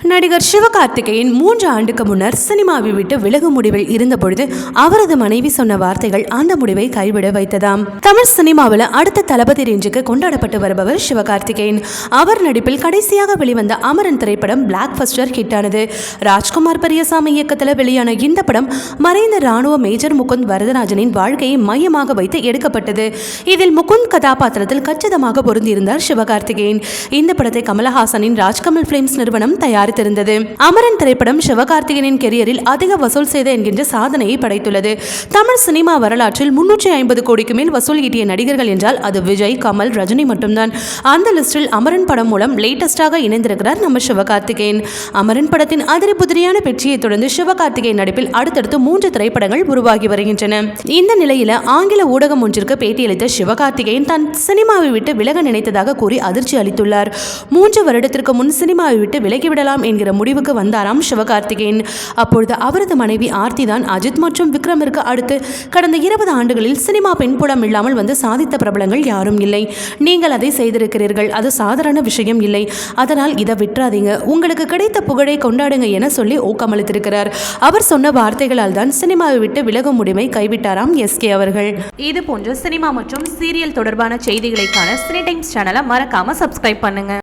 நடிகர் சிவகார்த்திகேயன் மூன்று ஆண்டுக்கு முன்னர் சினிமாவை விட்டு விலகும் முடிவில் இருந்தபொழுது அவரது மனைவி சொன்ன வார்த்தைகள் அந்த முடிவை கைவிட வைத்ததாம். தமிழ் சினிமாவில் அடுத்த தளபதி ரேஞ்சுக்கு கொண்டாடப்பட்டு வருபவர் சிவகார்த்திகேயன். அவர் நடிப்பில் கடைசியாக வெளிவந்த அமரன் திரைப்படம் பிளாக் பஸ்டர் ஹிட்டானது ராஜ்குமார் பெரியசாமி இயக்கத்தில் வெளியான இந்த படம் மறைந்த ராணுவ மேஜர் முகுந்த் வரதராஜனின் வாழ்க்கையை மையமாக வைத்து எடுக்கப்பட்டது. இதில் முகுந்த் கதாபாத்திரத்தில் கச்சிதமாக பொருந்தியிருந்தார் சிவகார்த்திகேயன். இந்த படத்தை கமலஹாசனின் ராஜ்கமல் பிலிம்ஸ் நிறுவனம் தயார் தயாரித்திருந்தது அமரன் திரைப்படம் சிவகார்த்திகனின் கெரியரில் அதிக வசூல் செய்த என்கின்ற சாதனையை படைத்துள்ளது. தமிழ் சினிமா வரலாற்றில் முன்னூற்றி ஐம்பது கோடிக்கு மேல் வசூல் ஈட்டிய நடிகர்கள் என்றால் அது விஜய் கமல் ரஜினி மட்டும்தான். அந்த லிஸ்டில் அமரன் படம் மூலம் லேட்டஸ்டாக இணைந்திருக்கிறார் நம்ம சிவகார்த்திகேயன். அமரன் படத்தின் அதிரி புதிரியான வெற்றியை தொடர்ந்து சிவகார்த்திகேயன் நடிப்பில் அடுத்தடுத்து மூன்று திரைப்படங்கள் உருவாகி வருகின்றன. இந்த நிலையில ஆங்கில ஊடகம் ஒன்றிற்கு பேட்டியளித்த சிவகார்த்திகேயன் தான் சினிமாவை விட்டு விலக நினைத்ததாக கூறி அதிர்ச்சி அளித்துள்ளார். மூன்று வருடத்திற்கு முன் சினிமாவை விட்டு விலகிவிடலாம் என்கிற முடிவுக்கு வந்தாராம் சிவகார்த்திகேயன். அப்பொழுது அவரது மனைவி ஆர்த்தி தான் அஜித் மற்றும் விக்ரமிற்கு அடுத்து கடந்த இருபது ஆண்டுகளில் சினிமா பெண்புலம் இல்லாமல் வந்து சாதித்த பிரபலங்கள் யாரும் இல்லை. நீங்கள் அதை செய்திருக்கிறீர்கள். அது சாதாரண விஷயம் இல்லை. அதனால் இதை விட்டுறாதீங்க. உங்களுக்கு கிடைத்த புகழை கொண்டாடுங்க என சொல்லி ஊக்கமளித்திருக்கிறார். அவர் சொன்ன வார்த்தைகளால் தான் சினிமாவை விட்டு விலகும் முடிவை கைவிட்டாராம் எஸ்கே அவர்கள். இது போன்ற சினிமா மற்றும் சீரியல் தொடர்பான செய்திகளைக்கான சினி டைம்ஸ் சேனலை மறக்காம சப்ஸ்கிரைப் பண்ணுங்க.